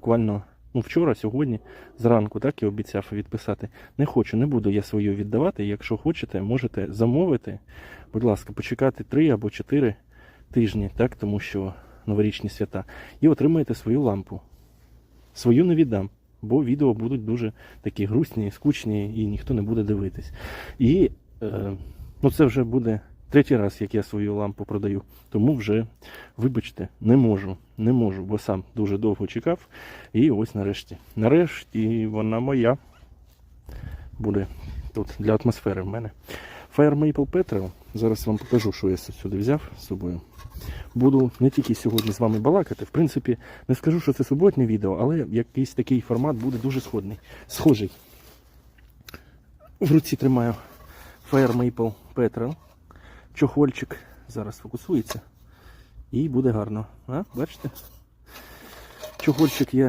буквально ну, вчора, сьогодні, зранку, так і обіцяв відписати. Не хочу, не буду я свою віддавати. Якщо хочете, можете замовити. Будь ласка, почекати 3 або 4 тижні, так, тому що новорічні свята, і отримаєте свою лампу. Свою не віддам, бо відео будуть дуже такі грустні, скучні, і ніхто не буде дивитись. І е, ну, це вже буде третій раз, як я свою лампу продаю. Тому вже, вибачте, не можу, не можу, бо сам дуже довго чекав. І ось нарешті. Нарешті вона моя буде тут для атмосфери в мене. Fire Maple Petrel. Зараз вам покажу, що я сюди взяв з собою. Буду не тільки сьогодні з вами балакати. В принципі, не скажу, що це суботнє відео, але якийсь такий формат буде дуже сходний. Схожий. В руці тримаю Fire Maple Petrel. Чохольчик. Зараз фокусується. І буде гарно. А? Бачите? Чохольчик я